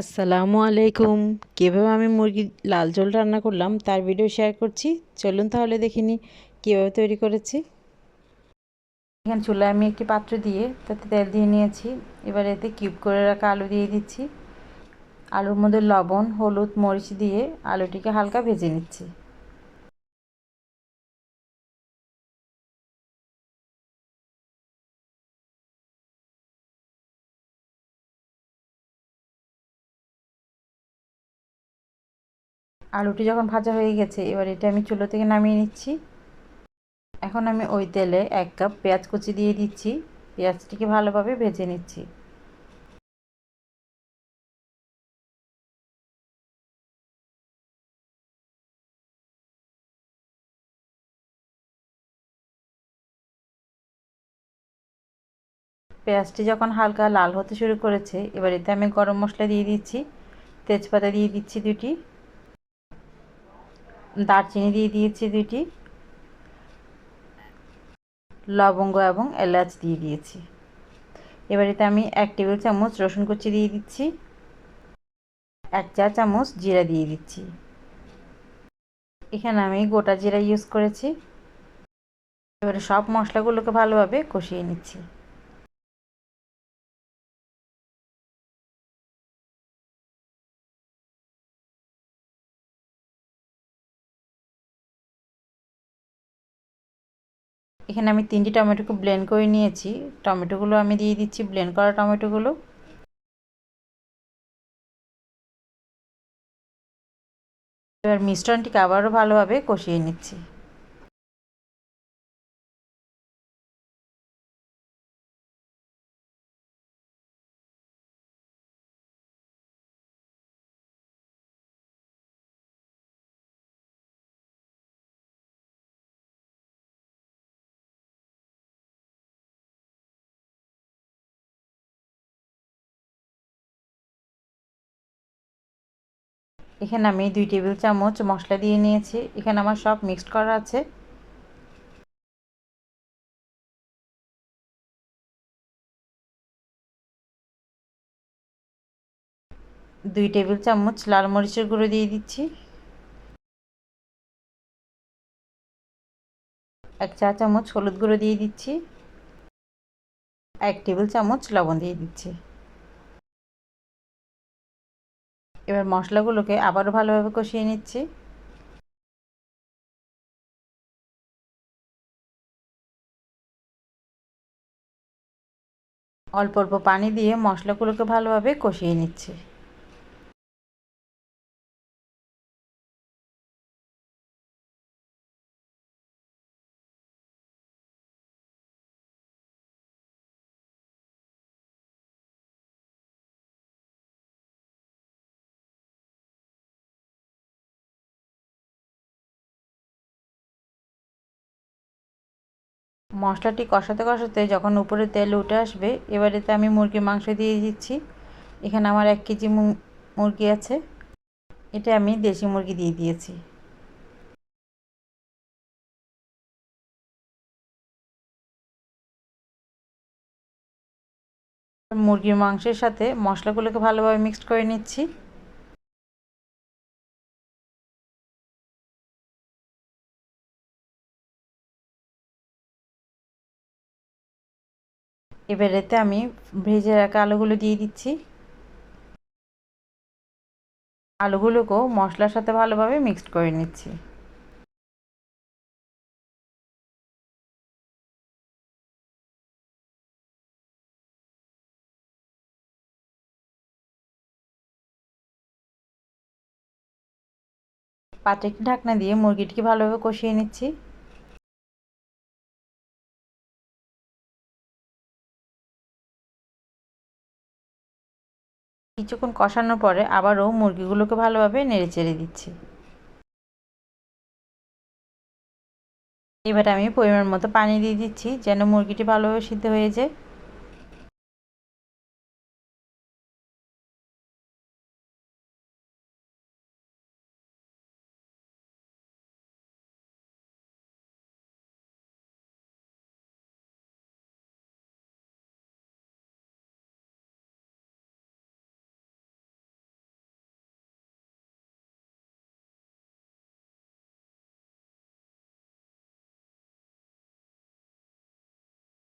আসসালামু আলাইকুম। কীভাবে আমি মুরগির লাল ঝোল রান্না করলাম, তার ভিডিও শেয়ার করছি। চলুন তাহলে দেখে নিই কীভাবে তৈরি করেছি। এখানে চুলায় আমি একটি পাত্র দিয়ে তাতে তেল দিয়ে নিয়েছি। এবার এতে কিউব করে রাখা আলু দিয়ে দিচ্ছি। আলুর মধ্যে লবণ, হলুদ, মরিচ দিয়ে আলুটিকে হালকা ভেজে নিচ্ছি। আলুটি যখন ভাজা হয়ে গেছে, এবার এটা আমি চুলো থেকে নামিয়ে নিচ্ছি। এখন আমি ওই তেলে এক কাপ পেঁয়াজ কুচি দিয়ে দিচ্ছি। পেঁয়াজটিকে ভালোভাবে ভেজে নিচ্ছি। পেঁয়াজটি যখন হালকা লাল হতে শুরু করেছে, এবার এতে আমি গরম মশলা দিয়ে দিচ্ছি। তেজপাতা দিয়ে দিচ্ছি দুটি দারচিনি দিয়ে দিয়েছি দুটি লবঙ্গ এবং এলাচ দিয়ে দিয়েছি। এবার এতে আমি এক টেবিল চামচ রসুন কুচি দিয়ে দিচ্ছি। এক চা চামচ জিরা দিয়ে দিচ্ছি। এখানে আমি গোটা জিরা ইউজ করেছি। এবারে সব মশলাগুলোকে ভালোভাবে কষিয়ে নিচ্ছি। এখানে আমি তিনটি টমেটোকে ব্লেন্ড করে নিয়েছি। টমেটোগুলো আমি দিয়ে দিচ্ছি ব্লেন্ড করা টমেটোগুলো। এবার মিশ্রণটিকে আবারও ভালোভাবে কষিয়ে নিচ্ছি। এখানে আমি দুই টেবিল চামচ মশলা দিয়ে নিয়েছি। এখানে আমার সব মিক্সড করা আছে। দুই টেবিল চামচ লাল মরিচের গুঁড়ো দিয়ে দিচ্ছি। এক চা চামচ হলুদ গুঁড়ো দিয়ে দিচ্ছি। এক টেবিল চামচ লবণ দিয়ে দিচ্ছি। এবার মশলাগুলোকে আবারও ভালোভাবে কষিয়ে নিচ্ছি। অল্প অল্প পানি দিয়ে মশলাগুলোকে ভালোভাবে কষিয়ে নিচ্ছি। মশলাটি কষাতে কষাতে যখন উপরে তেল উঠে আসবে এবারেতে আমি মুরগির মাংস দিয়ে দিচ্ছি। এখানে আমার এক কেজি মুরগি আছে। এটা আমি দেশি মুরগি দিয়ে দিয়েছি। মুরগির মাংসের সাথে মশলাগুলোকে ভালোভাবে মিক্সড করে নিচ্ছি। এবার এতে আমি ভেজে রাখা আলুগুলো দিয়ে দিচ্ছি। আলুগুলোকেও মশলার সাথে ভালোভাবে মিক্সড করে নিচ্ছি। পাত্রে ঢাকনা দিয়ে মুরগিটিকে ভালোভাবে কষিয়ে নিচ্ছি। কিছুক্ষণ কষানোর পরে আবারও মুরগিগুলোকে ভালোভাবে নেড়ে চেড়ে দিচ্ছি। এবার আমি পরিমাণ মতো পানি দিয়ে দিচ্ছি যেন মুরগিটি ভালোভাবে সিদ্ধ হয়ে যায়।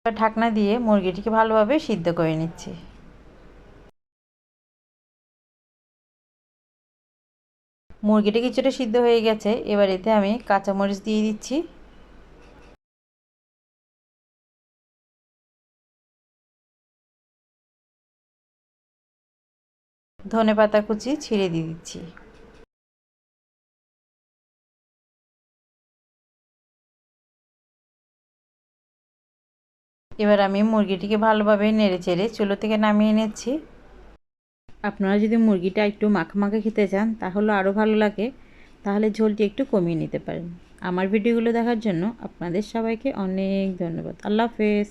ঢাকনা দিয়ে মুরগিটিকে ভালোভাবে সিদ্ধ করে নিচ্ছি। মুরগিটা কিছুটা সিদ্ধ হয়ে গেছে, এবার এতে আমি কাঁচামরিচ দিয়ে দিচ্ছি। ধনে পাতা কুচি ছিঁড়ে দিয়ে দিচ্ছি। এবার আমি মুরগিটিকে ভালোভাবে নেড়ে চেড়ে চুলো থেকে নামিয়ে নিচ্ছি। আপনারা যদি মুরগিটা একটু মাখা খেতে চান, তাহলে আরও ভালো লাগে। তাহলে ঝোলটি একটু কমিয়ে নিতে পারেন। আমার ভিডিওগুলো দেখার জন্য আপনাদের সবাইকে অনেক ধন্যবাদ। আল্লাহ হাফেজ।